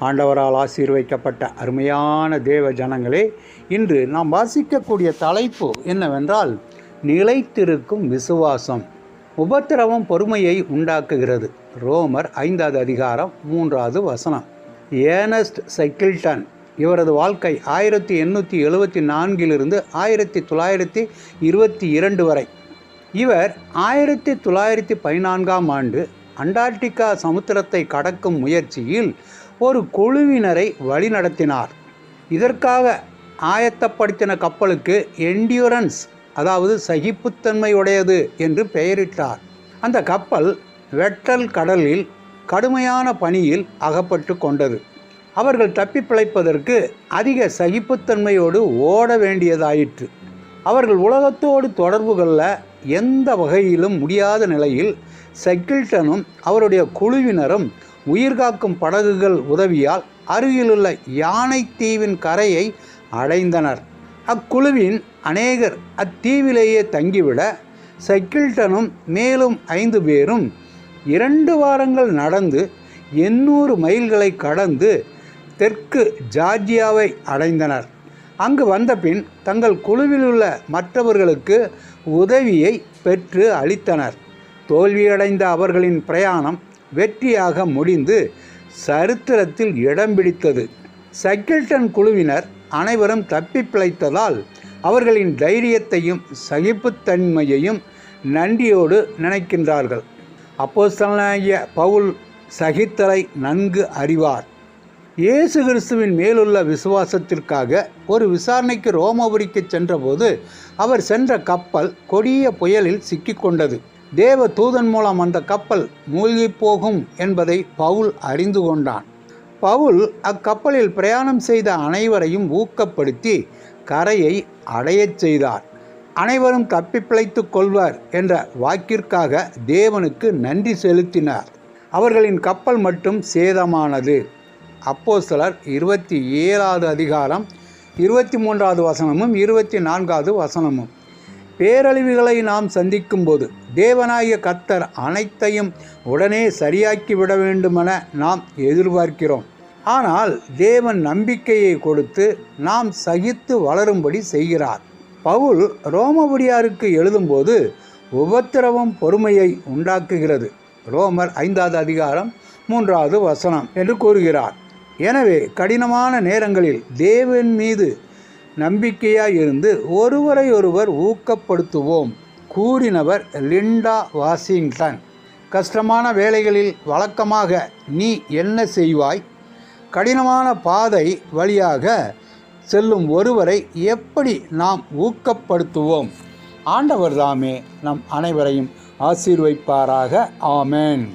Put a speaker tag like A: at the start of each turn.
A: ஆண்டவரால் ஆசீர்வைக்கப்பட்ட அருமையான தேவ ஜனங்களே இன்று நாம் வாசிக்கக்கூடிய தலைப்பு என்னவென்றால் நிலைத்திருக்கும் விசுவாசம். உபத்திரவம் பொறுமையை உண்டாக்குகிறது. ரோமர் ஐந்தாவது அதிகாரம் மூன்றாவது வசனம். ஏனஸ்ட் சைக்கிள்டன் இவரது வாழ்க்கை ஆயிரத்தி எண்ணூற்றி எழுபத்தி நான்கிலிருந்து ஆயிரத்தி தொள்ளாயிரத்தி இருபத்தி இரண்டு வரை. இவர் ஆயிரத்தி தொள்ளாயிரத்தி பதினான்காம் ஆண்டு அண்டார்டிகா சமுத்திரத்தை கடக்கும் முயற்சியில் ஒரு குழுவினரை வழிநடத்தினார். இதற்காக ஆயத்தப்படுத்தின கப்பலுக்கு என்டியூரன்ஸ் அதாவது சகிப்புத்தன்மையுடையது என்று பெயரிட்டார். அந்த கப்பல் வெட்டல் கடலில் கடுமையான பணியில் அகப்பட்டு கொண்டது. அவர்கள் தப்பி பிழைப்பதற்கு அதிக சகிப்புத்தன்மையோடு ஓட வேண்டியதாயிற்று. அவர்கள் உலகத்தோடு தொடர்பு கொள்ள எந்த வகையிலும் முடியாத நிலையில் செக்கில்டனும் அவருடைய குழுவினரும் உயிர்காக்கும் படகுகள் உதவியால் அருகிலுள்ள யானை தீவின் கரையை அடைந்தனர். அக்குழுவின் அநேகர் அத்தீவிலேயே தங்கிவிட செக்கில்டனும் மேலும் ஐந்து பேரும் இரண்டு வாரங்கள் நடந்து எண்ணூறு மைல்களை கடந்து தெற்கு ஜார்ஜியாவை அடைந்தனர். அங்கு வந்தபின் தங்கள் குழுவிலுள்ள மற்றவர்களுக்கு உதவியை பெற்று அளித்தனர். தோல்வியடைந்த அவர்களின் பிரயாணம் வெற்றியாக முடிந்து சரித்திரத்தில் இடம் பிடித்தது. சக்கில்டன் குழுவினர் அனைவரும் தப்பி பிழைத்ததால் அவர்களின் தைரியத்தையும் சகிப்புத்தன்மையையும் நன்றியோடு நினைக்கின்றார்கள். அப்போஸ்தலனாகிய பவுல் சகித்தலை நன்கு அறிவார். இயேசு கிறிஸ்துவின் மேலுள்ள விசுவாசத்திற்காக ஒரு விசாரணைக்கு ரோமபுரிக்கு சென்றபோது அவர் சென்ற கப்பல் கொடிய புயலில் சிக்கிக்கொண்டது தேவ தூதன் மூலம் அந்த கப்பல் மூழ்கி போகும் என்பதை பவுல் அறிந்து கொண்டான். பவுல் அக்கப்பலில் பிரயாணம் செய்த அனைவரையும் ஊக்கப்படுத்தி கரையை அடையச் செய்தார். அனைவரும் தப்பி பிழைத்துக் கொள்வர் என்ற வாக்கிற்காக தேவனுக்கு நன்றி செலுத்தினார். அவர்களின் கப்பல் மட்டும் சேதமானது. அப்போ சிலர் இருபத்தி ஏழாவது அதிகாரம் இருபத்தி மூன்றாவது வசனமும் இருபத்தி நான்காவது வசனமும். பேரழிவுகளை நாம் சந்திக்கும்போது தேவனாகிய கத்தர் அனைத்தையும் உடனே சரியாக்கி விட வேண்டுமென நாம் எதிர்பார்க்கிறோம். ஆனால் தேவன் நம்பிக்கையை கொடுத்து நாம் சகித்து வளரும்படி செய்கிறார். பவுல் ரோமபுரியாருக்கு எழுதும்போது உபத்திரவம் பொறுமையை உண்டாக்குகிறது. ரோமர் ஐந்தாவது அதிகாரம் மூன்றாவது வசனம் என்று கூறுகிறார். எனவே கடினமான நேரங்களில் தேவன் மீது நம்பிக்கையாக இருந்து ஒருவரை ஒருவர் ஊக்கப்படுத்துவோம் கூறினவர் லிண்டா வாஷிங்டன். கஷ்டமான வேலைகளில் வழக்கமாக நீ என்ன செய்வாய்? கடினமான பாதை வழியாக செல்லும் ஒருவரை எப்படி நாம் ஊக்கப்படுத்துவோம்? ஆண்டவர் தாமே நம் அனைவரையும் ஆசீர்வைப்பாராக. ஆமேன்.